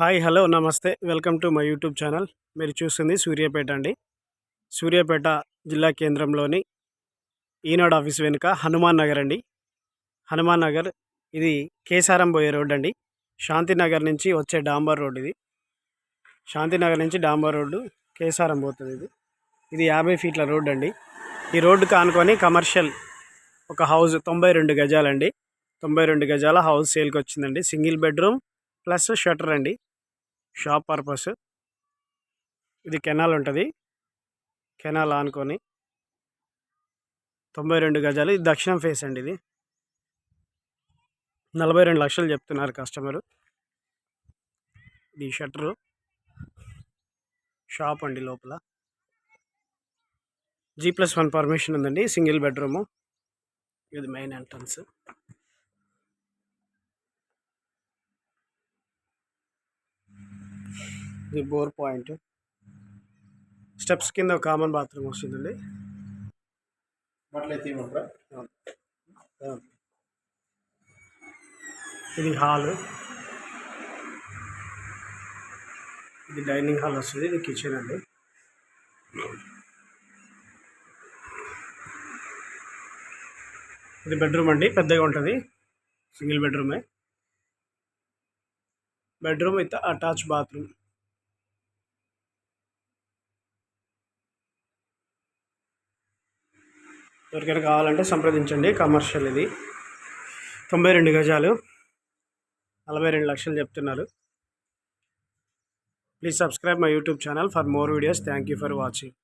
Hi hello నమస్తే. Welcome to my YouTube channel. మీరు చూస్తుంది సూర్యాపేట అండి. సూర్యాపేట జిల్లా కేంద్రంలోని ఈనాడు ఆఫీస్ వెనుక హనుమాన్ నగర్ అండి. హనుమాన్ నగర్ ఇది కేసారం పోయే రోడ్ అండి. శాంతినగర్ నుంచి వచ్చే డాంబర్ రోడ్ ఇది. శాంతినగర్ నుంచి డాంబర్ రోడ్డు కేసారం పోతుంది ఇది. ఇది యాభై ఫీట్ల రోడ్ అండి. ఈ రోడ్డు కానుకొని కమర్షియల్ ఒక హౌస్ తొంభై రెండు గజాలండి. తొంభై రెండు గజాల హౌస్ సేల్కి వచ్చిందండి. సింగిల్ బెడ్రూమ్ ప్లస్ షటర్ అండి. Shop purpose. ఇది కెనాల్ ఉంటుంది. కెనాల్ ఆనుకొని. తొంభై రెండు గజాలు. ఇది దక్షిణం ఫేస్ అండి ఇది. నలభై రెండు లక్షలు చెప్తున్నారు కస్టమరు. ఇది షట్టరు షాప్ అండి లోపల. జీ ప్లస్ వన్ పర్మిషన్ ఉందండి. Single bedroom. ఇది మెయిన్ ఎంట్రన్స్. ఇది బోర్ పాయింట్. స్టెప్స్ కింద కామన్ బాత్రూమ్ వస్తుందండి. ఇది హాల్. ఇది డైనింగ్ హాల్ వస్తుంది ఇది కిచెన్ అండి. ఇది బెడ్రూమ్ అండి పెద్దగా ఉంటుంది. Single బెడ్రూమే. Bedroom with attach bathroom. ఎవరికైనా కావాలంటే సంప్రదించండి. కమర్షియల్ ఇది. తొంభై రెండు గజాలు. నలభై రెండు లక్షలు చెప్తున్నారు. Please subscribe my YouTube channel for more videos. Thank you for watching.